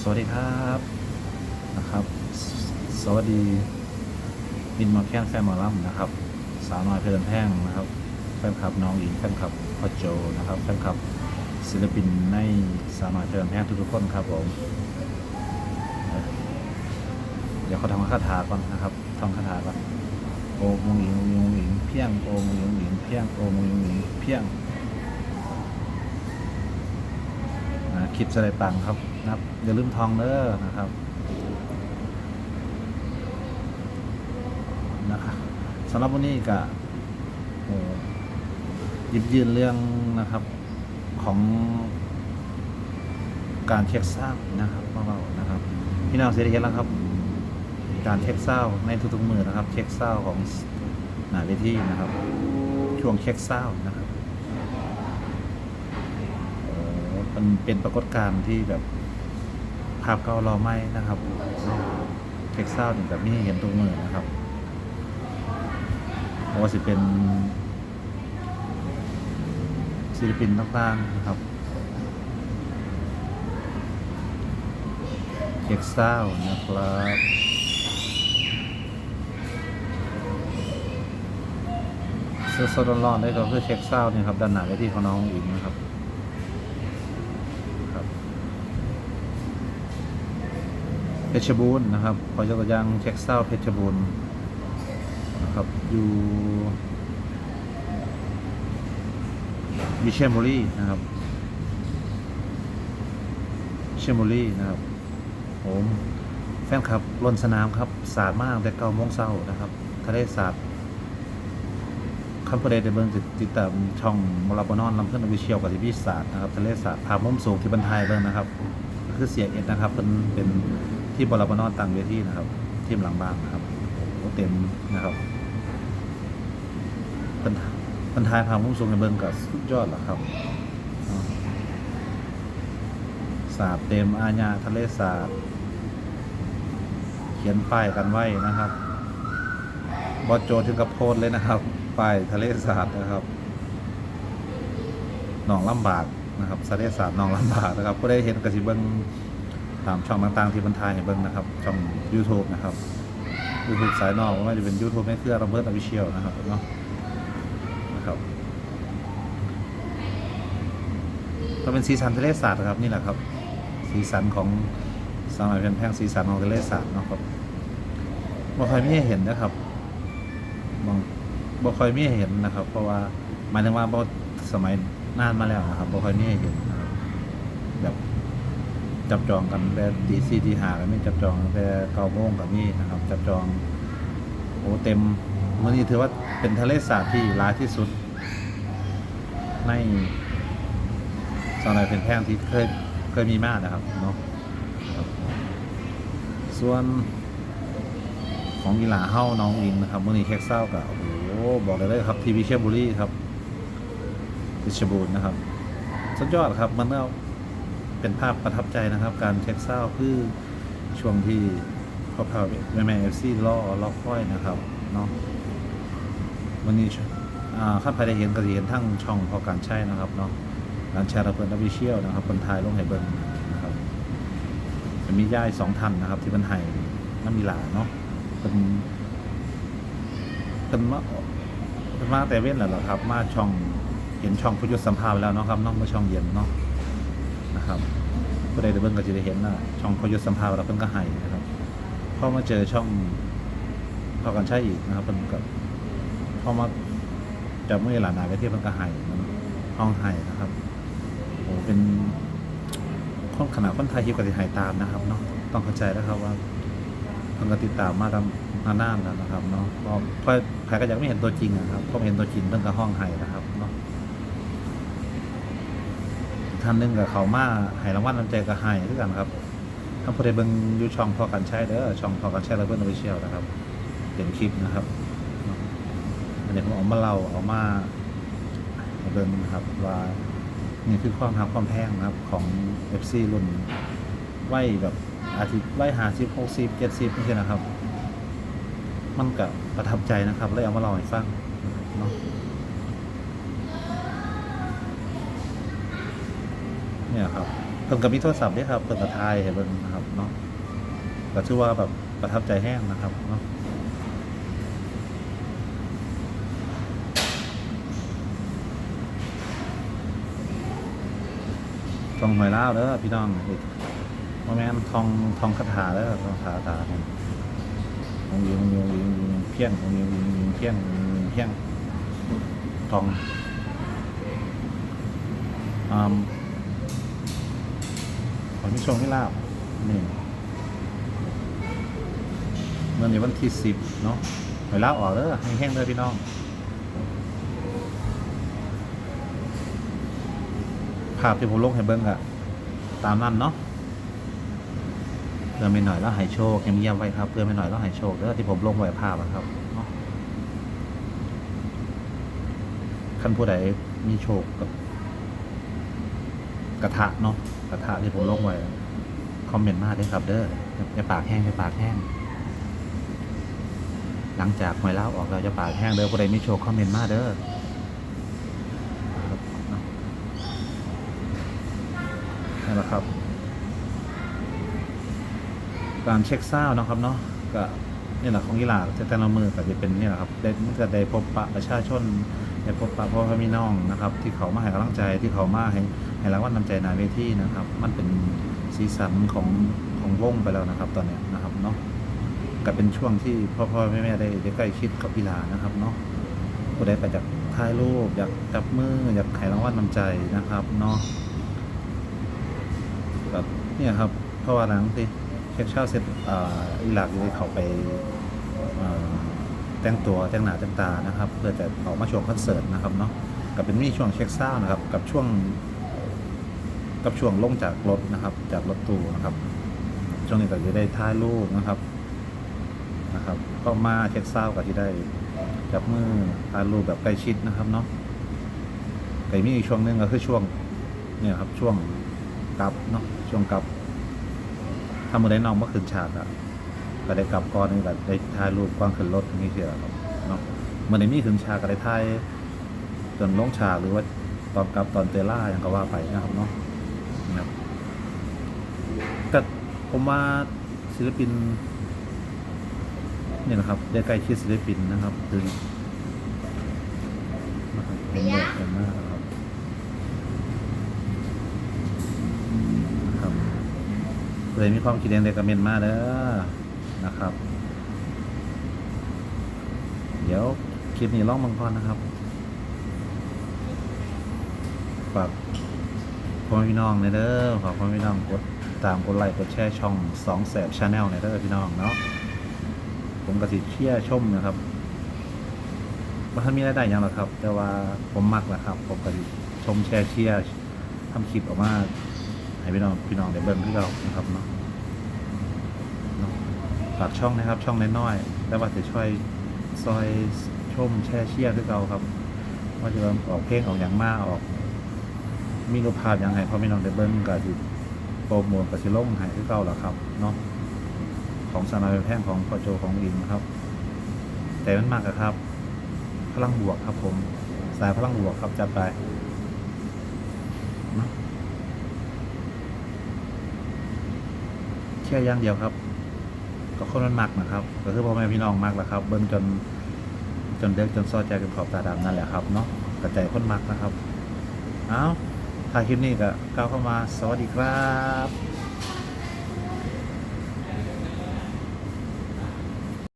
สวัสดีครับนะครับ สวัสดีบินมาแค่นแฟนมอลัมนะครับ สาวน้อยเพลินแท่งนะครับ แฟนคลับน้องอิงแฟนคลับพ่อโจนะครับแฟนคลับศิลปินในสาวน้อยเพลินแท่งทุกๆคนครับผมเดี๋ยวเขาทำคาถาก่อนนะครับท่องคาถาก่อนโอมงอิงโอมงอิงเพียงโอมงอิงอิงเพียงโอมงอิงอิงเพียงคลิปสไลด์ปังครับ นะครับอย่าลืมทองเด้อนะครับนะครับสำหรับวันนี้ก็หยิบยืนเรื่องนะครับของการเช็คเศร้านะครับพวกเรานะครับพี่น้องเสียดายแล้วครับ การเช็คเศร้าในทุกๆมือนะครับ เช็คเศร้าของหนาเวทีนะครับ ช่วงเช็คเศร้านะครับมันเป็นปรากฏการณ์ที่แบบ ภาพเก่ารอไม่นะครับเท็กซัสนี่แบบนี้เห็นตรงมือนะครับเพราะว่าสิเป็นศิลปินต่างๆนะครับเท็กซัสนะครับสดร้อนๆได้ก็คือเช็คเศร้านี่ครับด้านหน้าเวทีของน้องอิงนะครับ เพชรบูรณ์นะครับขอยกตัวอย่างเช็คเศร้าเพชรบูรณ์นะครับอยู่วิเชียรบุรีนะครับเชียรบุรีนะครับผมแฟนคลับล้นสนามครับสาดมากแต่เก้าโมงเช้านะครับทะเลสาดคันประเดได้เบิ่งติดติดตามช่องมรบนอนลำเพื่อนวิเชียวกับที่พิศาสนะครับทะเลสาดภาพมุมสูงที่บรรทายเบิ่งนะครับ คือเสียเอ็ดนะครับเป็นเป็น ที่บรบนอนต่างเวทีนะครับ ทีมหลังบ้านนะครับโอ้เต็มนะครับเป็นเป็นทายาพมุมสูงในเบิ่งกับสุดยอดแหละครับอ่าสาดเต็มอาญาทะเลสาดเขียนป้ายกันไว้นะครับบอโจถึงกับโพสต์เลยนะครับป้ายทะเลสาบนะครับหนองลำบากนะครับทะเลสาบหนองลำบากนะครับก็ได้เห็นกระสิเบิง ตามช่องต่างๆที่บรรทายให้เบิ้งนะครับ ช่อง YouTube นะครับ YouTube สายนอกไม่ว่าจะเป็น YouTube ไม่เครือระเบิดอวิเชียลนะครับเนาะนะครับก็เป็นสีสันทะเลสาบนะครับนี่แหละครับ สีสันของสมัยเป็นแพงสีสันของทะเลสาบเนาะครับบ่ค่อยมีให้เห็นนะครับบางบ่ค่อยมีให้เห็นนะครับ เพราะว่าหมายถึงว่าบ่สมัยนานมาแล้วนะครับบ่ค่อยมีให้เห็นนะ จับจองกันแต่ตีสี่ตีห้าก็มีจับจองแต่เก้าโมงก็มีนะครับจับจองโอ้เต็มมื้อนี้ถือว่าเป็นทะเลสาบที่หลายที่สุด ในสมัยเป็นแพงที่เคยเคยมีมากนะครับเนาะส่วนของกีฬาเฮ้าน้องอิงนะครับมื่อนี้แคกเศร้ากับโอ้โหบอกเลยเลยครับทีวีเชียบุรีครับเพชบูรณ์นะครับ สุดยอดครับมันก็ เป็นภาพประทับใจนะครับ การเช็คเศร้าคือช่วงที่พ่อพาแม่แม่เอฟซีล่อล่อค่อยนะครับเนาะวันนี้อ่าข้าพได้เห็นก็จะเห็นทั้งช่องพอการใช่นะครับเนาะการแชร์ระเบิดนับวิเชียลนะครับคนไทยลงให้เบิ้งนะครับจะมีย่ายสองท่านนะครับ ที่เป็นไห้น้ำมีหลาเนาะเป็นเป็นมาเป็นมาแต่เว้นแหละเหรอครับ มาช่องเห็นช่องพุทธสัมภาระแล้วเนาะครับนองมาช่องเย็นเนาะ นะครับก็ได้เบิ่งก็จะได้เห็นนะช่องพุทธสัมภาระเพิ่นก็ให้นะครับพอมาเจอช่องพอกันใช่อีกนะครับเพิ่นก็พอมาจับมือหลานนาไปเที่ยวเพิ่นก็ให้ห้องให้นะครับโอ้เป็นคนขนาดคนไทยฮิปกับที่ให้ตามนะครับเนาะต้องเข้าใจนะครับว่าเพิ่งก็ติดตามมาทำนานๆแล้วนะครับเนาะเพราะใครก็อยากไม่เห็นตัวจริงอะครับพอเห็นตัวจริงเพิ่งก็ห้องไห้นะครับเนาะอีก ท่านหนึงกับเขามาให้รางวัลน้ำใจกับไห้ด้วยกันครับถ้าผู้ใดเบิ่งยูช่องพอกันใช้เด้อช่องพอกันใช้แล้วเพื่อนเอาไปเชียลนะครับเป็นคลิปนะครับอันนี้ผมเอามาเล่าเอามาเบิ่งนะครับว่านี่คือความทับความแพงนะครับของ FC รุ่นไว้แบบอาทิตย์ไล่หาสิบหกสิบเจ็ดสิบนี่ใช่นะครับ มันกับประทับใจนะครับเลยเอามาเล่าให้ฟังเนาะ เนี่ยครับเพิ่นก็มีโทรศัพท์ด้วยครับเพิ่นก็ถ่ายให้เบิ่งนะครับเนาะก็ถือว่าแบบประทับใจแห้งนะครับเนาะทองหอยลาวเด้อพี่น้องว่าแม่นทองทองคาถาเด้อทองคาถาเนี่ยองยิงยิงยิงยิงเพี้ยงองยิงยิงยิงเพี้ยงยิงเพี้ยงทองอ่า ขอมีโชคให้ลาบนี่เมื่อในวันที่สิบเนาะเวลาบออกเด้อให้แห้งเลยพี่น้องภาพที่ผมลงให้เบิ้งอะตามนั้นเนาะเพื่อไม่หน่อยแล้วหายโชคยังเยี่ยมไว้ครับเพื่อไม่หน่อยแล้วหายโชคเด้อที่ผมลงไว้ภาพอะครับเนาะคันผู้ใดมีโชคกับ กระทะเนาะกระทะที่ผมลงไว้คอมเมนต์มาด้วยครับเด้ออย่าอปากแห้งอย่าปากแห้ง หลังจากหอยเล้าออกเราจะปากแห้งเด้อผู้ใดไม่โชว์คอมเมนต์มาเด้อนั่นแหละครับ การเช็คเศร้าเนาะครับเนาะก็นี่แหละของกีฬาแต่ละมือก็จะเป็นนี่แหละครับได้มันก็ได้พบปะประชาชนได้พบปะพ่อพี่น้องนะครับ ที่เขามาให้กำลังใจที่เขามาให้ ให้รางวัลนำใจนาเวทีนะครับ มันเป็นสีสันของของวงไปแล้วนะครับ ตอนนี้นะครับเนาะก็เป็นช่วงที่พ่อพ่อแม่แม่ได้ได้ใกล้ชิดกับกีฬานะครับเนาะผู้ใดไปจากถ่ายรูปอยากจับมืออยากให้รางวัลนำใจนะครับเนาะก็เนี่ยครับเพราะว่าหลังที่เช็คเช่าเสร็จอ่าอีหลักเลยเขาไปแต่งตัวแต่งหน้าแต่งตานะครับ เพื่อจะออกมาโชว์คอนเสิร์ตนะครับเนาะกับเป็นมีช่วงเช็คเศร้านะครับ กับช่วง กับช่วงลงจากรถนะครับ จากรถตู้นะครับ ช่วงนี้ก็จะได้ถ่ายรูปนะครับนะครับก็มาเช็คเศร้าก็ที่ได้จับมือถ่ายรูปแบบใกล้ชิดนะครับเนาะก็มีอีกช่วงหนึงก็คือช่วงเนี่ยครับช่วงกลับเนาะช่วงกลับถ้ามือได้น้องเมื่อคืนฉากอะก็ได้กลับก่อนนี่ก็ได้ถ่ายรูปกว้างขึ้นรถนี่เชียวครับเนาะเมื่อได้มีขึ้นฉากก็ได้ถ่ายจนลงฉากหรือว่าตอนกลับตอนเตล่าอย่างก็ว่าไปนะครับเนาะ นะครับแต่ผมว่าศิลปินเนี่ยนะครับได้ใกล้ชิดศิลปินนะครับคือนะครับผมบอกกันมากครับนะครับเลยมีความคิดเห็นในคอมเมนต์มาเด้อนะครับ เดี๋ยวคลิปนี้ล่องมังกรนะครับฝาก พ่อพี่น้องในเด้อฝากพ่อพี่น้องกดตามกดไลค์กดแชร์ช่องสองแสบชาแนลในเด้อพี่น้องเนาะผมกระสิเชี่ยชมนะครับว่าท่านมีรายได้ยังหรอครับ แต่ว่าผมมักแหละครับ ผมกระสิชมแชร์เชี่ยทำคลิปออกมาให้พี่น้องพี่น้องได้เบิ่งที่เรานะครับเนาะฝากช่องนะครับ ช่องน้อยๆแล้วว่าจะช่วยซอยชมแช่เชี่ยด้วยเราครับ ว่าจะออกเพลงออกอย่างมากออก มีรูปภาพย่างไรเพราะพี่น้องได้เบิ่งก็สิโปรโมทกับสิลงให้ที่เก่าล่ะครับเนาะของสนามแพงของพอโจของอิงครับ แต่มันมากอะครับ พลังบวกครับผม สายพลังบวกครับจัดไปเนาะแค่ย่างเดียวครับ ก็คนมันมักนะครับ ก็คือพ่อแม่พี่น้องมักแหละครับ เบิ้งจนจนเด็กจนซอใจจนขอบตาดำนั่นแหละครับเนาะกระจายคนมักนะครับ เอา ถ้าคลิปนี้ก็ก้าวเข้ามาสวัสดีครับ